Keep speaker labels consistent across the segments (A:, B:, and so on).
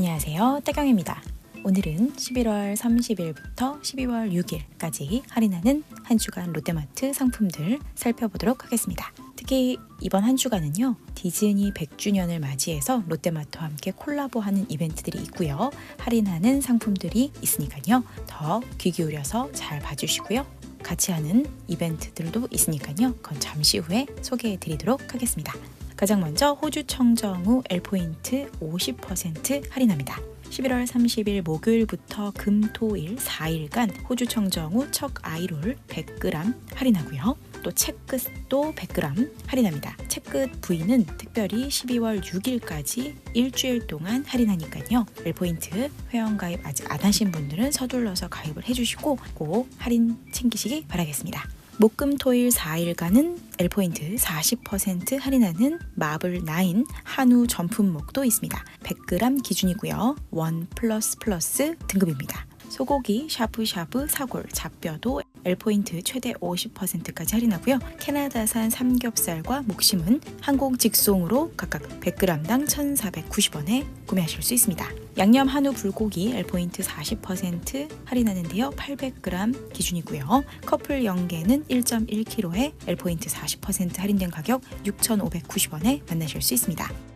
A: 안녕하세요. 따경입니다. 오늘은 11월 30일부터 12월 6일까지 할인하는 한 주간 롯데마트 상품들 살펴보도록 하겠습니다. 특히 이번 한 주간은요, 디즈니 100주년을 맞이해서 롯데마트와 함께 콜라보하는 이벤트들이 있고요. 할인하는 상품들이 있으니까요. 더 귀 기울여서 잘 봐주시고요. 같이 하는 이벤트들도 있으니까요. 그건 잠시 후에 소개해 드리도록 하겠습니다. 가장 먼저 호주 청정우 L포인트 50% 할인합니다. 11월 30일 목요일부터 금, 토, 일 4일간 호주 청정우 척 아이롤 100g 할인하고요. 또 채끝도 100g 할인합니다. 채끝 부위는 특별히 12월 6일까지 일주일 동안 할인하니까요. L포인트 회원 가입 아직 안 하신 분들은 서둘러서 가입을 해주시고 꼭 할인 챙기시기 바라겠습니다. 목금토일 4일간은 L포인트 40% 할인하는 마블 9 한우 전품목도 있습니다. 100g 기준이고요. 원 플러스 플러스 등급입니다. 소고기, 샤브샤브, 사골, 잡뼈도 L포인트 최대 50%까지 할인하고요. 캐나다산 삼겹살과 목심은 항공 직송으로 각각 100g당 1,490원에 구매하실 수 있습니다. 양념 한우 불고기 L포인트 40% 할인하는데요. 800g 기준이고요. 커플 영계는 1.1kg에 L포인트 40% 할인된 가격 6,590원에 만나실 수 있습니다.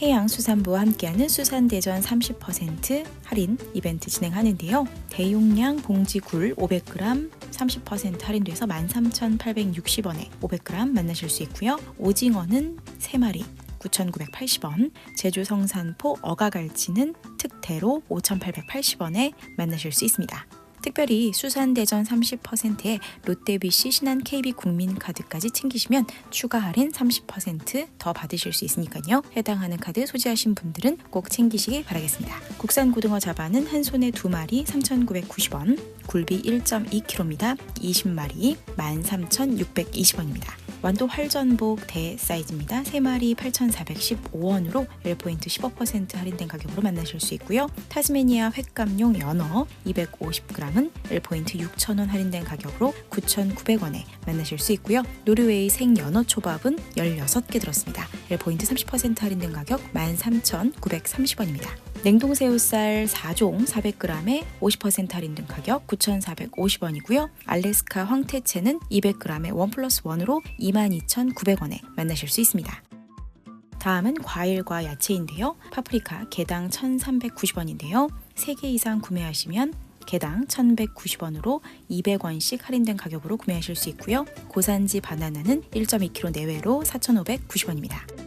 A: 해양수산부와 함께하는 수산대전 30% 할인 이벤트 진행하는데요. 대용량 봉지 굴 500g 30% 할인돼서 13,860원에 500g 만나실 수 있고요. 오징어는 3마리 9,980원, 제주 성산포 어가갈치는 특대로 5,880원에 만나실 수 있습니다. 특별히 수산대전 30%에 롯데비씨 신한 KB 국민카드까지 챙기시면 추가 할인 30%더 받으실 수 있으니까요. 해당하는 카드 소지하신 분들은 꼭 챙기시기 바라겠습니다. 국산 고등어 자반은 한 손에 두 마리 3,990원, 굴비 1.2kg입니다. 20마리 13,620원입니다. 완도 활전복 대 사이즈입니다. 3마리 8,415원으로 L포인트 15% 할인된 가격으로 만나실 수 있고요. 타스메니아 횟감용 연어 250g은 L포인트 6,000원 할인된 가격으로 9,900원에 만나실 수 있고요. 노르웨이 생연어 초밥은 16개 들었습니다. L포인트 30% 할인된 가격 13,930원입니다. 냉동새우살 4종 400g에 50% 할인된 가격 9,450원이고요. 알래스카 황태채는 200g에 1 플러스 1으로 22,900원에 만나실 수 있습니다. 다음은 과일과 야채인데요. 파프리카 개당 1,390원인데요. 3개 이상 구매하시면 개당 1,190원으로 200원씩 할인된 가격으로 구매하실 수 있고요. 고산지 바나나는 1.2kg 내외로 4,590원입니다.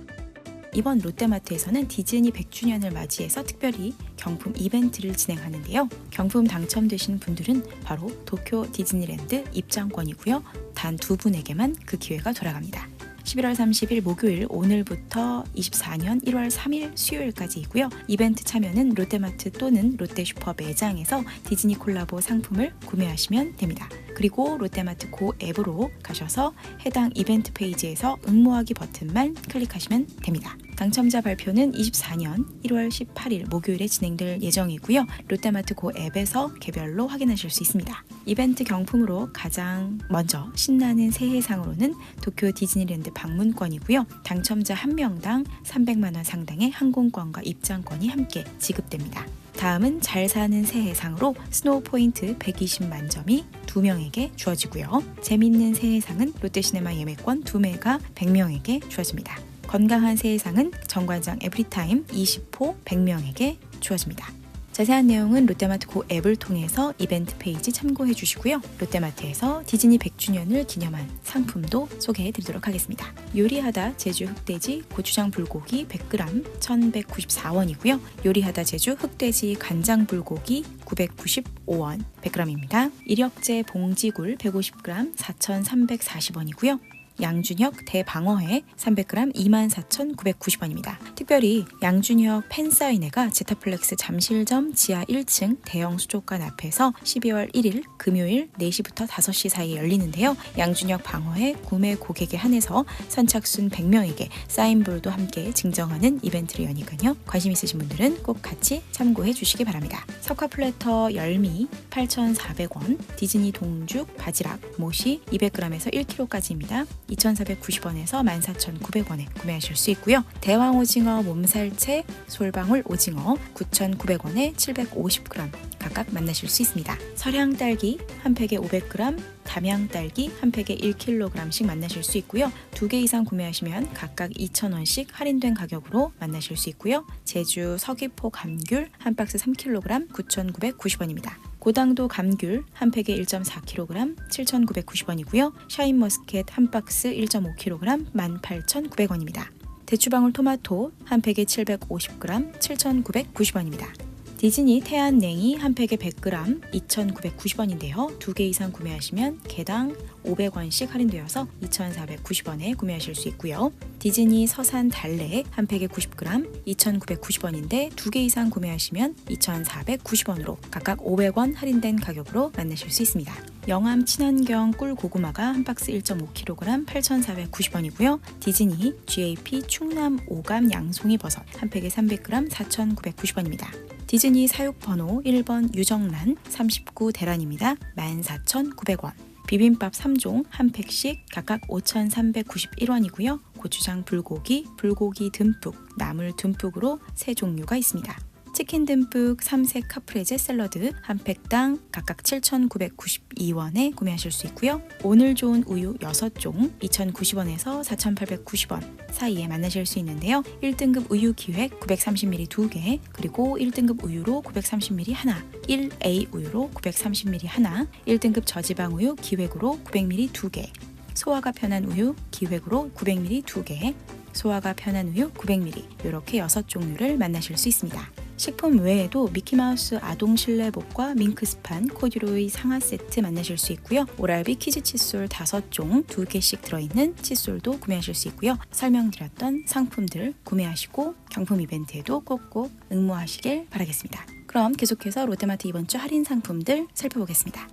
A: 이번 롯데마트에서는 디즈니 100주년을 맞이해서 특별히 경품 이벤트를 진행하는데요. 경품 당첨되신 분들은 바로 도쿄 디즈니랜드 입장권이고요. 단 두 분에게만 그 기회가 돌아갑니다. 11월 30일 목요일 오늘부터 24년 1월 3일 수요일까지이고요. 이벤트 참여는 롯데마트 또는 롯데슈퍼 매장에서 디즈니 콜라보 상품을 구매하시면 됩니다. 그리고 롯데마트 고 앱으로 가셔서 해당 이벤트 페이지에서 응모하기 버튼만 클릭하시면 됩니다. 당첨자 발표는 24년 1월 18일 목요일에 진행될 예정이고요. 롯데마트 고 앱에서 개별로 확인하실 수 있습니다. 이벤트 경품으로 가장 먼저 신나는 새해상으로는 도쿄 디즈니랜드 방문권이고요. 당첨자 한 명당 300만 원 상당의 항공권과 입장권이 함께 지급됩니다. 다음은 잘 사는 새해상으로 스노우 포인트 120만 점이 2명에게 주어지고요. 재밌는 새해상은 롯데시네마 예매권 2매가 100명에게 주어집니다. 건강한 새해상은 정관장 에브리타임 20호 100명에게 주어집니다. 자세한 내용은 롯데마트 고 앱을 통해서 이벤트 페이지 참고해 주시고요. 롯데마트에서 디즈니 100주년을 기념한 상품도 소개해 드리도록 하겠습니다. 요리하다 제주 흑돼지 고추장 불고기 100g 1,194원이고요. 요리하다 제주 흑돼지 간장 불고기 995원 100g입니다. 이력제 봉지굴 150g 4,340원이고요. 양준혁 대방어회 300g 24,990원입니다. 특별히 양준혁 팬사인회가 제타플렉스 잠실점 지하 1층 대형 수족관 앞에서 12월 1일 금요일 4시부터 5시 사이에 열리는데요. 양준혁 방어회 구매 고객에 한해서 선착순 100명에게 사인볼도 함께 증정하는 이벤트를 여니까요. 관심 있으신 분들은 꼭 같이 참고해 주시기 바랍니다. 석화 플래터 열미 8,400원, 디즈니 동죽 바지락 모시 200g에서 1kg까지입니다. 2,490원에서 14,900원에 구매하실 수 있고요. 대왕 오징어 몸살채, 솔방울 오징어 9,900원에 750g 각각 만나실 수 있습니다. 설향 딸기 한 팩에 500g, 담양 딸기 한 팩에 1kg씩 만나실 수 있고요. 두 개 이상 구매하시면 각각 2,000원씩 할인된 가격으로 만나실 수 있고요. 제주 서귀포 감귤 한 박스 3kg 9,990원입니다. 고당도 감귤 한 팩에 1.4kg 7,990원이고요. 샤인머스켓 한 박스 1.5kg 18,900원입니다. 대추방울 토마토 한 팩에 750g 7,990원입니다. 디즈니 태안 냉이 한 팩에 100g 2,990원인데요. 두 개 이상 구매하시면 개당 500원씩 할인되어서 2,490원에 구매하실 수 있고요. 디즈니 서산 달래 한 팩에 90g 2,990원인데 두 개 이상 구매하시면 2,490원으로 각각 500원 할인된 가격으로 만나실 수 있습니다. 영암 친환경 꿀 고구마가 한 박스 1.5kg 8,490원이고요. 디즈니 GAP 충남 오감 양송이 버섯 한 팩에 300g 4,990원입니다. 디즈니 사육번호 1번 유정란 39 대란입니다. 14,900원. 비빔밥 3종 한 팩씩 각각 5,391원이고요. 고추장 불고기, 불고기 듬뿍, 나물 듬뿍으로 세 종류가 있습니다. 치킨 듬뿍 삼색 카프레제 샐러드 한 팩당 각각 7,992원에 구매하실 수 있고요. 오늘 좋은 우유 6종 2,090원에서 4,890원 사이에 만나실 수 있는데요. 1등급 우유 기획 930ml 2개, 그리고 1등급 우유로 930ml 하나, 1A 우유로 930ml 하나, 1등급 저지방 우유 기획으로 900ml 2개, 소화가 편한 우유 기획으로 900ml 2개, 소화가 편한 우유 900ml 이렇게 6종류를 만나실 수 있습니다. 식품 외에도 미키마우스 아동 실내복과 밍크스판 코듀로이 상하 세트 만나실 수 있고요. 오랄비 키즈 칫솔 5종 2개씩 들어있는 칫솔도 구매하실 수 있고요. 설명드렸던 상품들 구매하시고 경품 이벤트에도 꼭꼭 응모하시길 바라겠습니다. 그럼 계속해서 롯데마트 이번 주 할인 상품들 살펴보겠습니다.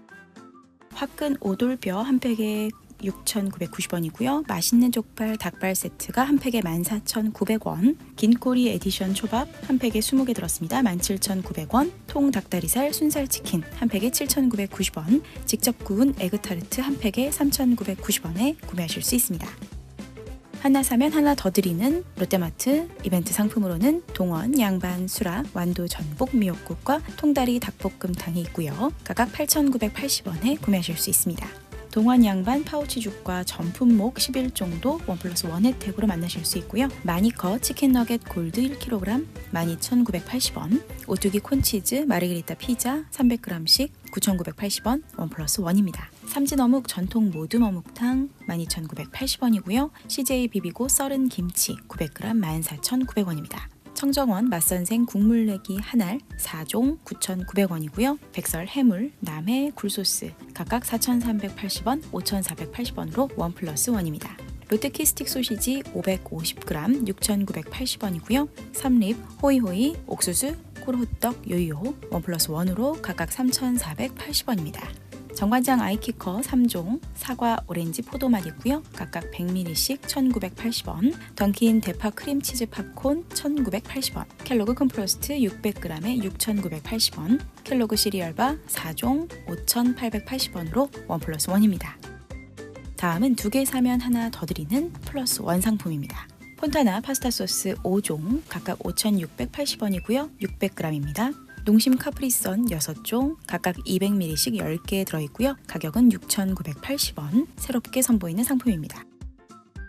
A: 화끈 오돌뼈 한 팩에 6,990원이고요. 맛있는 족발 닭발 세트가 한 팩에 14,900원. 긴꼬리 에디션 초밥 한 팩에 20개 들었습니다. 17,900원. 통 닭다리살 순살 치킨 한 팩에 7,990원. 직접 구운 에그타르트 한 팩에 3,990원에 구매하실 수 있습니다. 하나 사면 하나 더 드리는 롯데마트 이벤트 상품으로는 동원, 양반, 수라, 완도 전복 미역국과 통다리 닭볶음탕이 있고요. 각각 8,980원에 구매하실 수 있습니다. 동원 양반 파우치죽과 전품목 11종도 원 플러스 원 혜택으로 만나실 수 있고요. 마니커 치킨 너겟 골드 1kg 12,980원, 오뚜기 콘치즈 마르게리타 피자 300g씩 9,980원 원 플러스 원입니다. 삼진 어묵 전통 모듬 어묵탕 12,980원이고요. CJ 비비고 썰은 김치 900g 14,900원입니다. 청정원 맛선생 국물내기 한 알 4종 9,900원이고요. 백설 해물, 남해 굴소스 각각 4,380원, 5,480원으로 원 플러스 원입니다. 롯데키 스틱 소시지 550g 6,980원이고요. 삼립, 호이호이, 옥수수, 꿀호떡, 요요 원 플러스 원으로 각각 3,480원입니다. 정관장 아이키커 3종, 사과, 오렌지, 포도맛 있고요. 각각 100ml씩 1,980원, 던킨 대파 크림치즈 팝콘 1,980원, 켈로그 컴프로스트 600g에 6,980원, 켈로그 시리얼바 4종 5,880원으로 원 플러스 원입니다. 다음은 두 개 사면 하나 더 드리는 플러스 원 상품입니다. 폰타나 파스타 소스 5종 각각 5,680원이고요. 600g입니다. 농심 카프리선 6종 각각 200ml씩 10개 들어있고요. 가격은 6,980원 새롭게 선보이는 상품입니다.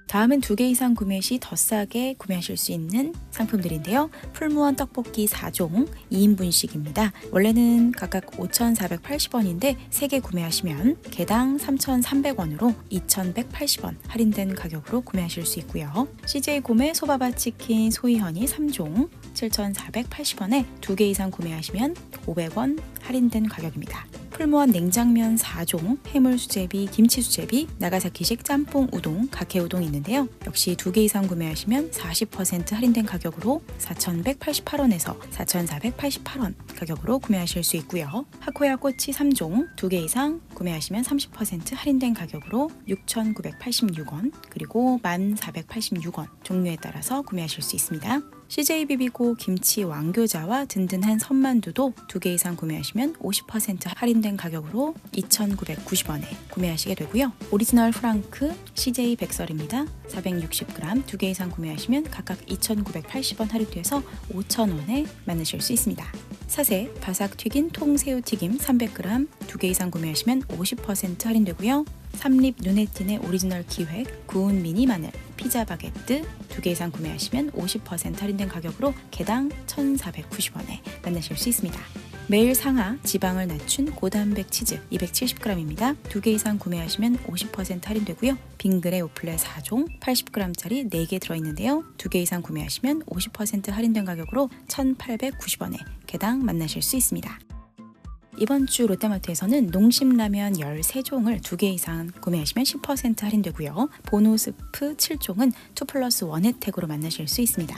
A: 다음은 두 개 이상 구매 시 더 싸게 구매하실 수 있는 상품들인데요. 풀무원 떡볶이 4종 2인분씩입니다. 원래는 각각 5,480원인데 3개 구매하시면 개당 3,300원으로 2,180원 할인된 가격으로 구매하실 수 있고요. CJ 고메 소바바 치킨 소이허니 3종 7,480원에 두개 이상 구매하시면 500원 할인된 가격입니다. 풀무원 냉장면 4종, 해물 수제비, 김치 수제비, 나가사키식 짬뽕 우동, 각해 우동 있는데요. 역시 두개 이상 구매하시면 40% 할인된 가격으로 4,188원에서 4,488원 가격으로 구매하실 수 있고요. 하코야 꼬치 3종, 두개 이상 구매하시면 30% 할인된 가격으로 6,986원, 그리고 1,486원 종류에 따라서 구매하실 수 있습니다. CJ 비비고 김치 왕교자와 든든한 선만두도 두개 이상 구매하시면 50% 할인된 가격으로 2,990원에 구매하시게 되고요. 오리지널 프랑크 CJ 백설입니다. 460g 두개 이상 구매하시면 각각 2,980원 할인돼서 5,000원에 만나실 수 있습니다. 사세 바삭 튀긴 통새우 튀김 300g 두개 이상 구매하시면 50% 할인되고요. 삼립 눈에 띄네 오리지널 기획 구운 미니 마늘 피자 바게트 두 개 이상 구매하시면 50% 할인된 가격으로 개당 1,490원에 만나실 수 있습니다. 매일 상하 지방을 낮춘 고단백 치즈 270g입니다. 두 개 이상 구매하시면 50% 할인되고요. 빙그레 오플렛 4종 80g짜리 4개 들어있는데요. 두 개 이상 구매하시면 50% 할인된 가격으로 1,890원에 개당 만나실 수 있습니다. 이번 주 롯데마트에서는 농심라면 13종을 2개 이상 구매하시면 10% 할인되고요. 보노스프 7종은 2 플러스 1 혜택으로 만나실 수 있습니다.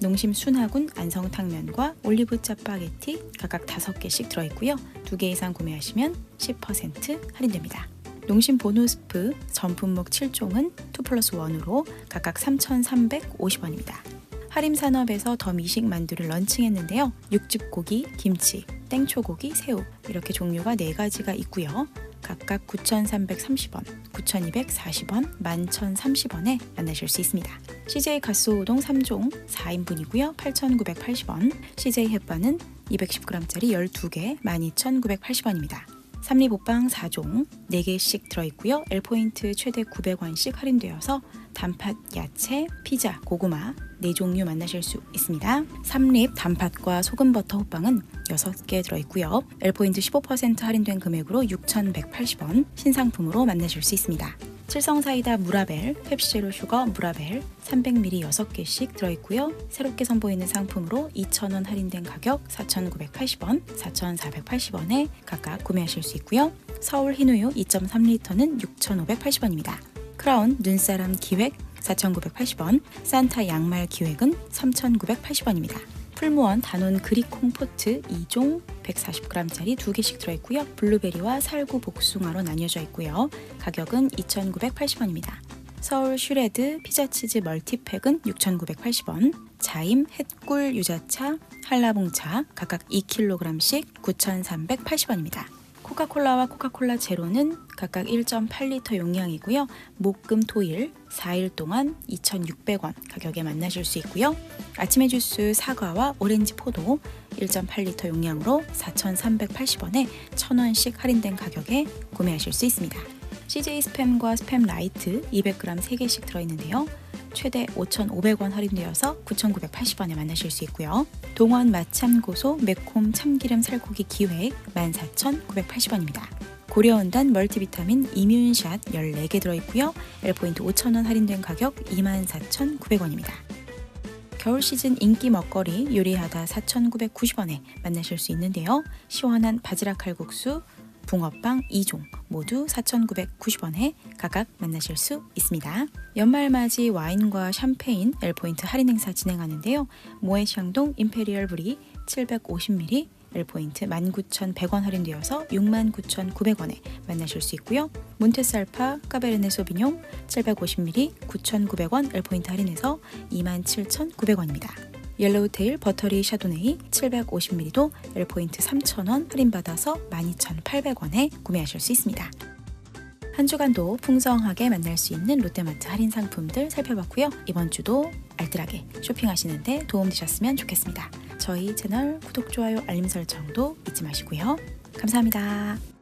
A: 농심 순하군 안성탕면과 올리브 짜파게티 각각 5개씩 들어있고요. 2개 이상 구매하시면 10% 할인됩니다. 농심 보노스프 전품목 7종은 2 플러스 1으로 각각 3,350원입니다. 하림산업에서 더 미식 만두를 런칭했는데요. 육즙고기, 김치, 땡초고기, 새우 이렇게 종류가 4가지가 있고요. 각각 9,330원, 9,240원, 11,030원에 만나실 수 있습니다. CJ 가스우동 3종 4인분이고요. 8,980원, CJ 햇반은 210g짜리 12개 12,980원입니다. 삼립오빵 4종 4개씩 들어있고요. L포인트 최대 900원씩 할인되어서 단팥, 야채, 피자, 고구마 4종류 만나실 수 있습니다. 삼립 단팥과 소금버터 호빵은 6개 들어있고요. L포인트 15% 할인된 금액으로 6,180원 신상품으로 만나실 수 있습니다. 칠성사이다 무라벨, 펩시제로 슈거 무라벨 300ml 6개씩 들어있고요. 새롭게 선보이는 상품으로 2,000원 할인된 가격 4,980원, 4,480원에 각각 구매하실 수 있고요. 서울 흰우유 2.3리터는 6,580원입니다. 크라운 눈사람 기획 4,980원, 산타 양말 기획은 3,980원입니다. 풀무원 단원 그리콩 포트 2종 140g짜리 2개씩 들어있고요. 블루베리와 살구 복숭아로 나뉘어져 있고요. 가격은 2,980원입니다. 서울 슈레드 피자치즈 멀티팩은 6,980원, 자임 햇꿀 유자차, 한라봉차 각각 2kg씩 9,380원입니다. 코카콜라와 코카콜라 제로는 각각 1.8리터 용량이고요. 목금 토일 4일 동안 2,600원 가격에 만나실 수 있고요. 아침의 주스 사과와 오렌지 포도 1.8리터 용량으로 4,380원에 1,000원씩 할인된 가격에 구매하실 수 있습니다. CJ 스팸과 스팸 라이트 200g 3개씩 들어있는데요. 최대 5,500원 할인되어서 9,980원에 만나실 수 있고요. 동원 마참고소 매콤 참기름 살코기 기획 14,980원입니다. 고려원단 멀티비타민 이뮨샷 14개 들어있고요. L포인트 5,000원 할인된 가격 24,900원입니다. 겨울 시즌 인기 먹거리 요리하다 4,990원에 만나실 수 있는데요. 시원한 바지락 칼국수, 붕어빵 2종 모두 4,990원에 각각 만나실 수 있습니다. 연말맞이 와인과 샴페인 L포인트 할인 행사 진행하는데요. 모에샹동 임페리얼 브리 750ml L포인트 19,100원 할인되어서 69,900원에 만나실 수 있고요. 몬테살파 까베르네 소비뇽 750ml 9,900원 L포인트 할인해서 27,900원입니다. 옐로우테일 버터리 샤도네이 750ml도 L포인트 3,000원 할인받아서 12,800원에 구매하실 수 있습니다. 한 주간도 풍성하게 만날 수 있는 롯데마트 할인 상품들 살펴봤고요. 이번 주도 알뜰하게 쇼핑하시는데 도움되셨으면 좋겠습니다. 저희 채널 구독, 좋아요, 알림 설정도 잊지 마시고요. 감사합니다.